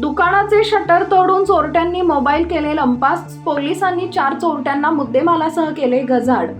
दुकानाचे शटर तोडून चोरट्यांनी मोबाईल केले लंपास. पोलिसांनी चार चोरट्यांना मुद्देमालासह केले गजाड.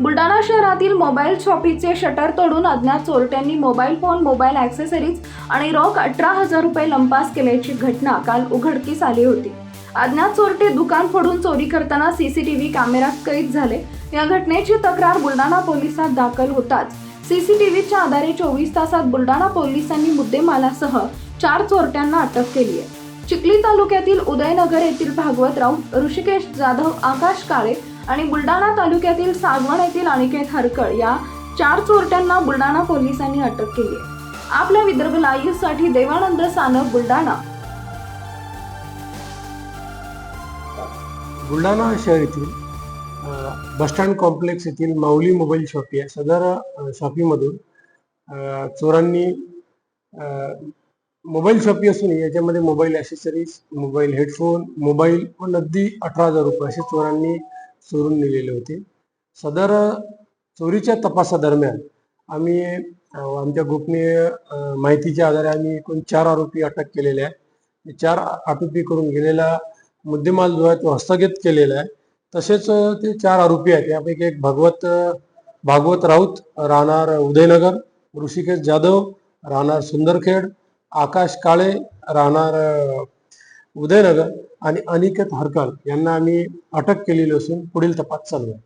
बुलढाणा शहरातील मोबाईल शॉपीचे शटर तोडून अज्ञात चोरट्यांनी मोबाईल फोन मोबाईल ॲक्सेसरीज आणि रोख अठरा हजार रुपये लंपास केल्याची घटना काल उघडकीस आली होती. अज्ञात चोरटे दुकान फोडून चोरी करताना सीसीटीव्ही कॅमेऱ्यात कैद झाले. या घटनेची तक्रार बुलढाणा पोलिसात दाखल होताच. सीसीटीव्हीच्या आधारे चोवीस तासात बुलढाणा पोलिसांनी मुद्देमालासह चार चोरट्यांना अटक केली आहे. चिखली तालुक्यातील उदयनगर येथील भागवत राऊत ऋषिकेश जाधव आकाश काळे आणि बुलढाणा तालुक्यातील सागवण येथील अनिकेत हरकळ या चार चोरट्यांना बुलढाणा पोलिसांनी अटक केली आहे. आपल्या विदर्भ लाईव्हसाठी देवानंद सानप बुलढाणा. बुलढाणा शहर येथील बसस्टँड कॉम्प्लेक्स येथील माऊली मोबाईल शॉपी आहे सदर शॉपीमधून चोरांनी मोबाईल शॉपी असून याच्यामध्ये mobile accessories mobile headphone mobile व नगदी अठरा हजार रुपये असे चोरांनी चोरून नेलेले होते. सदर चोरीच्या तपासादरम्यान आम्ही आमच्या गोपनीय माहितीच्या आधारे आम्ही एकूण चार आरोपी अटक केलेले आहे चार आरोपी करून गेलेला मुद्देमाल जो आहे तो हस्तगत केलेला आहे. तसेच ते चार आरोपी आहेत. यापैकी एक भागवत भागवत राऊत राहणार उदयनगर ऋषिकेश जाधव राहणार सुंदरखेड आकाश काळे राहणार उदयनगर आणि अनिकेत हरकल यांना आम्ही अटक केलेली असून पुढील तपास चालू आहे.